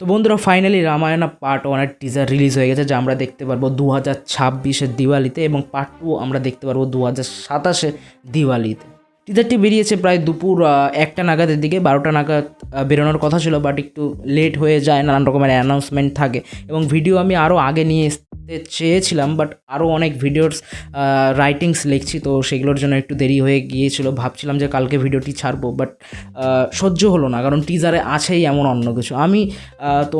তো বন্ধুরা finally Ramayana part ওয়ানের টিজার রিলিজ হয়ে গেছে, যা আমরা দেখতে পারব দু হাজার ছাব্বিশের দিওয়ালিতে এবং পার্ট টু আমরা দেখতে পারব দু হাজার সাতাশে দিওয়ালিতে। টিজারটি বেরিয়েছে প্রায় দুপুর একটা নাগাদের দিকে, বারোটা নাগাদ বেরোনোর কথা ছিল বাট একটু লেট হয়ে যায়, নানান রকমের অ্যানাউন্সমেন্ট থাকে এবং ভিডিও আমি আরও আগে নিয়ে চেয়েছিলাম বাট আরও অনেক ভিডিওস রাইটিংস লিখছি, তো সেগুলোর জন্য একটু দেরি হয়ে গিয়েছিল। ভাবছিলাম যে কালকে ভিডিওটি ছাড়বো বাট সহ্য হলো না, কারণ টিজারে আছেই এমন অন্য কিছু। আমি তো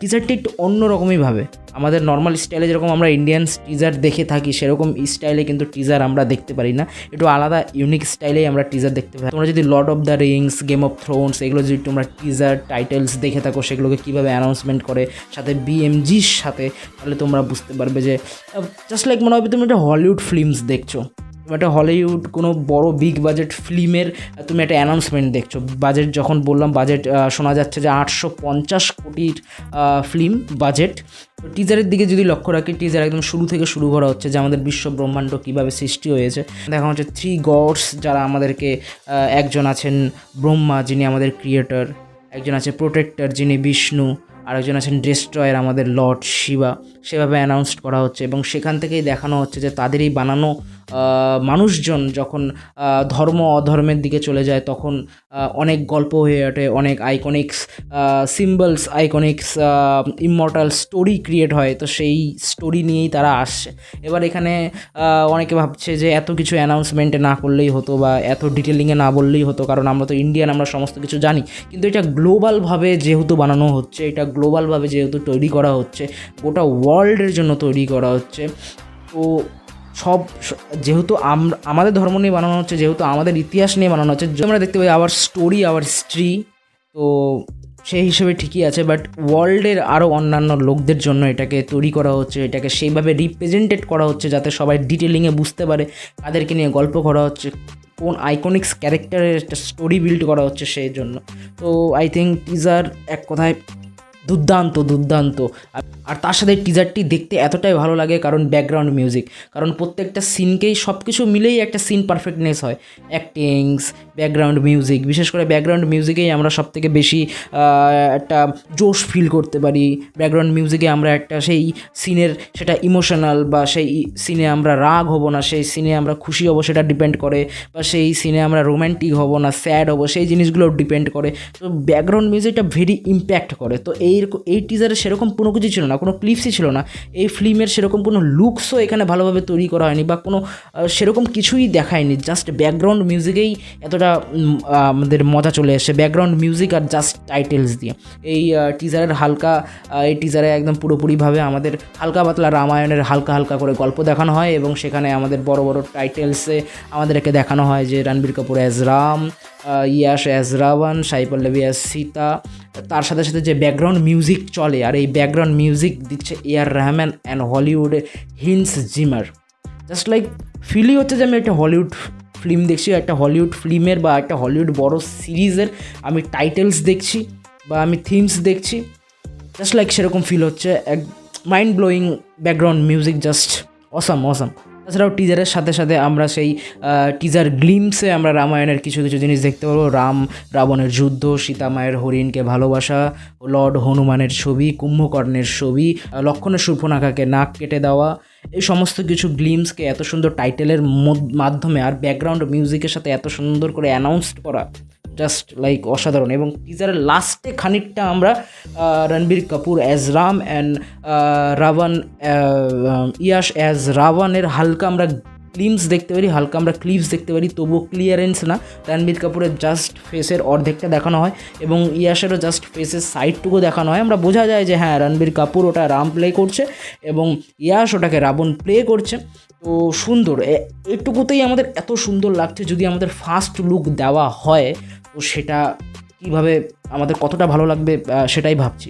টিজারটি একটু অন্য রকমই ভাবে। আমাদের নর্মাল স্টাইলে যেরকম আমরা ইন্ডিয়ান টিজার দেখে থাকি, সেরকম স্টাইলে কিন্তু টিজার আমরা দেখতে পারি না। একটু আলাদা ইউনিক স্টাইলেই আমরা টিজার দেখতে পাই তোমরা যদি lord of the rings game of thrones এগুলো যদি তোমরা টিজার টাইটেলস দেখে থাকো, সেগুলোকে কীভাবে অ্যানাউন্সমেন্ট করে, সাথে বিএমজির সাথে, তাহলে তোমরা বুঝতে পারবে যে জাস্ট লাইক মনে হবে তুমি একটা হলিউড ফিল্মস দেখছ একটা হলিউড কোনো বড় বিগ বাজেট ফিল্মের তুমি একটা অ্যানাউন্সমেন্ট দেখছ। বাজেট যখন বললাম বাজেট শোনা যাচ্ছে যে আটশো পঞ্চাশ কোটির ফিল্ম বাজেট তো টিজারের দিকে যদি লক্ষ্য রাখি টিজার একদম শুরু থেকে শুরু করা হচ্ছে যে আমাদের বিশ্ব ব্রহ্মাণ্ড কীভাবে সৃষ্টি হয়েছে। দেখা হচ্ছে থ্রি গডস যারা আমাদেরকে একজন আছেন ব্রহ্মা যিনি আমাদের ক্রিয়েটর একজন আছে প্রোটেক্টর যিনি বিষ্ণু। আরেকজন আছেন ডেস্ট্রয়ের, আমাদের লর্ড শিবা। সেভাবে অ্যানাউন্সড করা হচ্ছে এবং সেখান থেকেই দেখানো হচ্ছে যে তাদেরই বানানো মানুষজন যখন ধর্ম অধর্মের দিকে চলে যায়, তখন অনেক গল্প হয়ে ওঠে, অনেক iconics symbols iconics immortal story create হয়। তো সেই স্টোরি নিয়েই তারা আসছে। এবার এখানে অনেকে ভাবছে যে এত কিছু অ্যানাউন্সমেন্টে না করলেই হতো বা এত ডিটেলিংয়ে না বললেই হতো, কারণ আমরা তো ইন্ডিয়ান আমরা সমস্ত কিছু জানি। কিন্তু এটা গ্লোবালভাবে যেহেতু বানানো হচ্ছে, এটা গ্লোবালভাবে যেহেতু তৈরি করা হচ্ছে, গোটা ওয়ার্ল্ডের জন্য তৈরি করা হচ্ছে। তো সব, যেহেতু আমাদের ধর্ম নিয়ে বানানো হচ্ছে, যেহেতু আমাদের ইতিহাস নিয়ে বানানো হচ্ছে আমরা দেখতে পাই আওয়ার স্টোরি, আওয়ার হিস্ট্রি তো সেই হিসেবে ঠিকই আছে, বাট ওয়ার্ল্ডের আরও অন্যান্য লোকদের জন্য এটাকে তৈরি করা হচ্ছে, এটাকে সেইভাবে রিপ্রেজেন্টেড করা হচ্ছে, যাতে সবাই ডিটেলিংয়ে বুঝতে পারে, তাদেরকে নিয়ে গল্প করা হচ্ছে, কোন আইকনিক্স ক্যারেক্টারের একটা স্টোরি বিল্ড করা হচ্ছে সেই জন্য। তো আই থিঙ্ক টিজার এক কথায় দুর্দান্ত দুর্দান্ত। আর- তার সাথে টিজারটি দেখতে এতটাই ভালো লাগে কারণ ব্যাকগ্রাউন্ড মিউজিক কারণ প্রত্যেকটা সিনকেই সব কিছু মিলেই একটা সিন পারফেক্টনেস হয়। অ্যাক্টিংস ব্যাকগ্রাউন্ড মিউজিক বিশেষ করে ব্যাকগ্রাউন্ড মিউজিকেই আমরা সব থেকে বেশি একটা জোশ ফিল করতে পারি। ব্যাকগ্রাউন্ড মিউজিকে আমরা একটা সেই সিনের সেটা ইমোশনাল বা সেই সিনে আমরা রাগ হব না, সেই সিনে আমরা খুশি হব সেটা ডিপেন্ড করে, বা সেই সিনে আমরা রোম্যান্টিক হব না স্যাড হব, সেই জিনিসগুলো ডিপেন্ড করে। তো ব্যাকগ্রাউন্ড মিউজিকটা ভেরি ইম্প্যাক্ট করে। তো এই এই টিজারে সেরকম কোনো কিছু ছিল না। কোনো ক্লিপসই ছিল না। এই ফিল্মের সেরকম কোনো লুকসও এখানে ভালোভাবে তৈরি করা হয়নি বা কোনো সেরকম কিছুই দেখায়নি। জাস্ট ব্যাকগ্রাউন্ড মিউজিকেই এতটা আমাদের মজা চলে এসে ব্যাকগ্রাউন্ড মিউজিক আর জাস্ট টাইটেলস দিয়ে। এই টিজারের হালকা এই টিজারে একদম পুরোপুরিভাবে আমাদের হালকা পাতলা রামায়ণের হালকা হালকা করে গল্প দেখানো হয় এবং সেখানে আমাদের বড় বড় টাইটেলসে আমাদেরকে দেখানো হয় যে Ranbir Kapoor as Ram Yash as Ravan, Sai Pallavi as Sita তার সাথে সাথে যে ব্যাকগ্রাউন্ড মিউজিক চলে, আর এই ব্যাকগ্রাউন্ড মিউজিক দিচ্ছে এ আর রহমান অ্যান্ড হলিউডের হিন্স জিমার জাস্ট লাইক ফিলই হচ্ছে যে আমি একটা হলিউড ফিল্ম দেখছি, একটা হলিউড ফিল্মের বা একটা হলিউড বড় সিরিজের আমি টাইটেলস দেখছি বা আমি থিমস দেখছি। জাস্ট লাইক সেরকম ফিল হচ্ছে, এক mind blowing background music just awesome awesome তাছাড়াও টিজারের সাথে সাথে আমরা সেই টিজার গ্লিমসে আমরা রামায়ণের কিছু কিছু জিনিস দেখতে পারব। রাম, রাবণের যুদ্ধ, সীতা মায়ের হরিণকে ভালোবাসা, লর্ড হনুমানের ছবি, কুম্ভকর্ণের ছবি লক্ষণের সুর্পনাখাকে নাক কেটে দেওয়া, এই সমস্ত কিছু গ্লিমসকে এত সুন্দর টাইটেলের মধ্য- মাধ্যমে আর ব্যাকগ্রাউন্ড মিউজিকের সাথে এত সুন্দর করে অ্যানাউন্সড করা। জাস্ট লাইক অসাধারণ। এবং টিজারের লাস্টে খানিকটা আমরা Ranbir Kapoor as Ram and Ravan Yash as রাবণের হালকা আমরা ক্লিপস দেখতে পারি, হালকা আমরা ক্লিপস দেখতে পারি, তবুও ক্লিয়ারেন্স না। রণবীর কাপুরের জাস্ট ফেসের অর্ধেকটা দেখানো হয় এবং ইয়াশেরও জাস্ট ফেসের সাইডটুকু দেখানো হয়। আমরা বোঝা যায় যে হ্যাঁ রণবীর কাপুর ওটা রাম প্লে করছে এবং ইয়াশ ওটাকে রাবণ প্লে করছে। তো সুন্দর। এটুকুতেই আমাদের এত সুন্দর লাগছে যদি আমাদের ফার্স্ট লুক দেওয়া হয়, তো সেটা কীভাবে আমাদের কতটা ভালো লাগবে সেটাই ভাবছি।